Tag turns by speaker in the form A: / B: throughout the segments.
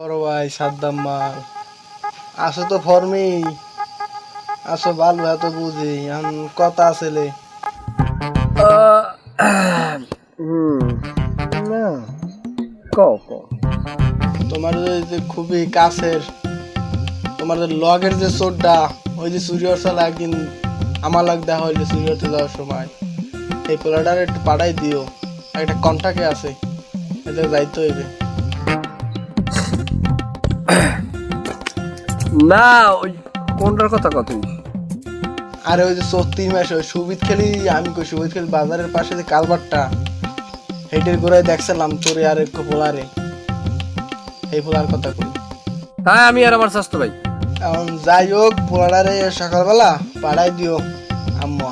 A: বড় ভাই সাদ্দাম মাল। আসো তো ফর্মি। আসো ভালো এত বুঝি। কথা
B: আছে
A: তোমার যে খুবই কাছের তোমার যে লগের যে চোরটা ওই যে সূর্যরসাল একদিন আমার লাগ দেখা হইলে সূর্যতে যাওয়ার সময়। এই পোলাটার একটু পাঠাই দিও। একটা কন্টাক্টে আছে। এটা যাইতে হইবে।
B: না ওই কোনটার কথা কত
A: আরে ওই যে মাস ওই খেলি আমি কই খেলি বাজারের পাশে যে কালবারটা হেটের গোড়ায় দেখছিলাম তোরে আর একটু পোলারে এই পোলার কথা কই?
B: হ্যাঁ আমি আর আমার স্বাস্থ্য ভাই।
A: এখন যাই হোক পোলারে সকালবেলা পাড়াই দিও আম্মা।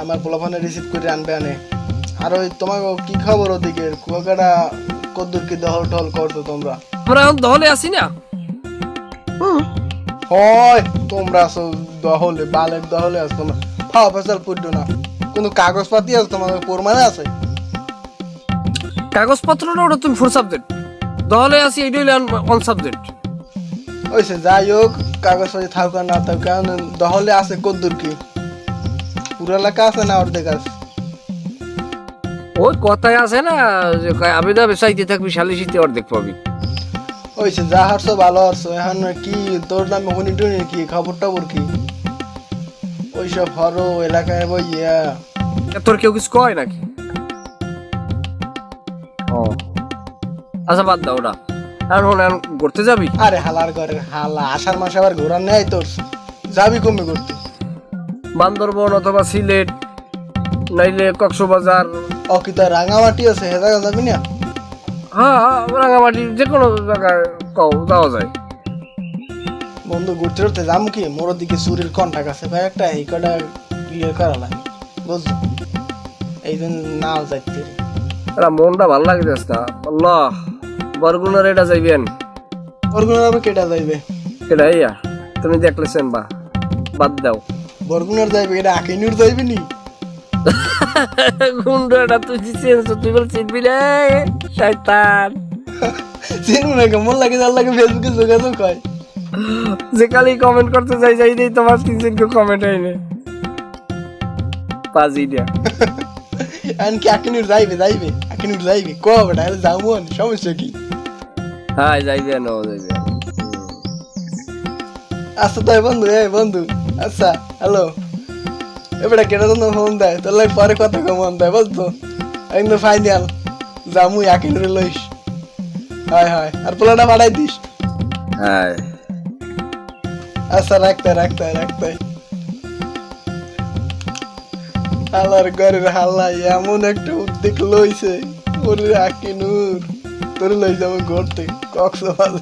A: আমার পোলাফানে রিসিভ করে আনবে আনে। আর ওই তোমাকে কি খবর ওদিকে কুয়াকাটা কদ্দুর কি দহল টহল করছ তোমরা?
B: আমরা এখন দহলে আসি না?
A: হয় তোমরা আছো দহলে বালের দহলে আছো তোমরা। ফাও ফেসাল পুড্ডো না। কোনো কাগজপাতি আছে তোমাদের? প্রমাণে আছে?
B: কাগজপত্রটা ওটা তুমি ফোর সাবজেক্ট দহলে আসি এইটা হইলে অন সাবজেক্ট
A: ওইসে যাই হোক কাগজপাতি থাকুক আর না থাকুক কারণ দহলে আছে কদ্দুর কি? পুরো এলাকা আছে না অর্ধেক আছে?
B: ওই কথায় আছে না যে না বেসাইতে থাকবি শালিশিতে অর্ধেক পাবি।
A: ওইসে যা হারছো ভালো হারছো। এখন কি তোর নামে হুনি টুনি কি খবর টবর কি? ওইসব হরো এলাকায় বইয়া
B: তোর কেউ কিছু কয় নাকি? ও। আচ্ছা বাদ দাও ওটা আর হলে ঘুরতে যাবি?
A: আরে হালার ঘরের হালা আষাঢ় মাসে আবার ঘোরার নেই তোর। যাবি কমে ঘুরতে।
B: বান্দরবন অথবা সিলেট নাইলে কক্সবাজার।
A: অকিত রাঙামাটি আছে হে জায়গা যাবি না?
B: হ্যাঁ রাঙামাটি যে কোনো জায়গায় কও যাওয়া যায়।
A: বন্ধু ঘুরতে ঘুরতে যাব কি? মোর দিকে চুরির কন্টাক্ট আছে ভাই একটা এই কটা ক্লিয়ার করা লাগে বুঝছ? এই জন্য নাও যাইতে।
B: এরা মনটা ভালো লাগে যাস না। আল্লাহ বরগুনার এটা যাইবেন?
A: বরগুনার আবার কেটা যাইবে?
B: এটা ইয়া? তুমি দেখলেছেন বা বাদ দাও।
A: বরগুনার যাইবে এটা আকিনুর যাইবে নি?
B: তুই তুই বল চিনবি রে শয়তান।
A: চিনবো না কেমন লাগে লাগে ফেসবুকে যোগাযোগ হয়।
B: যে কমেন্ট করতে যাই যাই দেই তোমার কেউ কমেন্ট হয়নি পাজি দিয়া
A: এখন কি যাইবে যাইবে? আকিনুর যাইবে? ক বেটা আরে যাব নি, সমস্যা কি?
B: হ্যাঁ যাইবে না যাইবে
A: আচ্ছা তাই বন্ধু এই বন্ধু আচ্ছা হ্যালো এবারে কেটে তো ফোন দেয়। তোর লাগে পরে কথা কমন দেয় বুঝতো? একদম ফাইনাল জামু আকিনুরে লইস। হয় হয়। আর পোলাটা বাড়াই দিস।
B: হ্যাঁ।
A: আচ্ছা রাখতে রাখতে রাখতে ঘরের হাল্লা এমন একটা উদ্যোগ লইছে। ওরে আকিনুর তোরে লই যাব ঘুরতে কক্সবাজার।